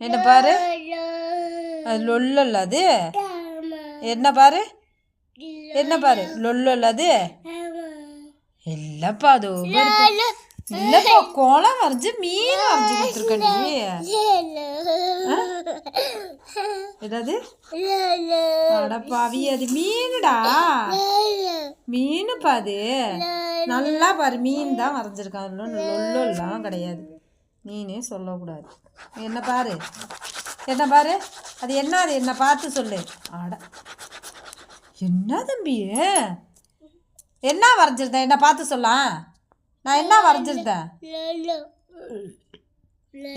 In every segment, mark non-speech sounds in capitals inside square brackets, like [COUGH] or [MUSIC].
என்ன பாரு? அது லொல்லல்ல அது? என்ன பாரு? என்ன பாரு? லொல்லல்ல அது? இல்லப்பா அது இல்லப்பா கோலம் வரைஞ்சு மீன் வரைஞ்சு கொடுத்துருக்க நீ. என்னது? அடப்பாவி அது மீனுடா. மீனுப்பா அது. நல்லா பாரு மீன் தான் வரைஞ்சிருக்கான். லொல்லாம் கிடையாது. மீனே சொல்லக்கூடாது. என்ன பாரு? என்ன பாரு? அது என்ன அது என்ன பார்த்து சொல்லு. அட. என்ன தம்பி? என்ன வரைஞ்சிருந்தேன்? என்ன பார்த்து சொல்லலாம் நான் என்ன வரைஞ்சிருந்தேன்?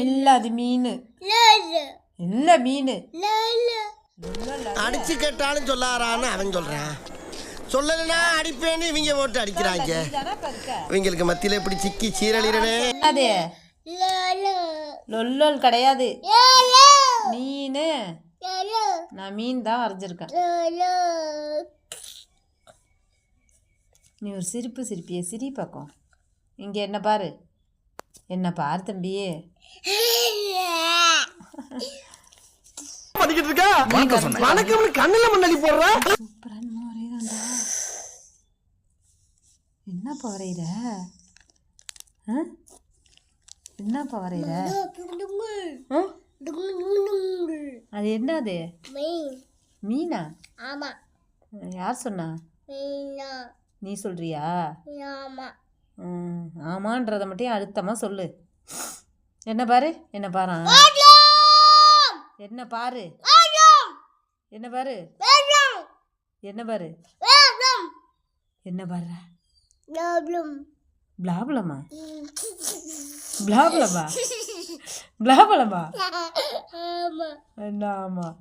இல்லை அது மீன். இல்லை மீன்? அடிச்சு கேட்டாலும் சொல்லாரான்னு அவன் சொல்றான். சொல்லலைன்னா அடிப்பேன்னு இவங்க போட்டு அடிக்கிறாங்க. இவங்களுக்கு மத்தியில இப்படி சிக்கி சீரழிறனே? அது. லொல்லல் கிடையாது. மீன். நான் மீன் தான் வரைஞ்சிருக்கேன். நீ ஒரு சிரிப்பு சிரிப்பிய சிரி பக்கம். இங்கே என்ன பாரு? என்ன பாரு தம்பி [LAUGHS] பண்ணிக்கிட்டு இருக்கா? வணக்கம் கண்ணுல மண்ணடி போடுற? என்னப்பா வரைகிற ஆ? என்னப்பா வரைகிற ஆ? அது என்னது மீனா. ஆமா. யார் சொன்னா? மீனா. நீ சொல்றியா? ஆமா. ஆமான்றதை மட்டும் அழுத்தமாக சொல்லு. என்ன பாரு? என்ன பாரு என்ன பாரு? என்ன பாரு? என்ன பாரு? என்ன பாரு? பிளாபலமா பிளாபலமா பிளாபலமா ஆமா. என்ன ஆமாம்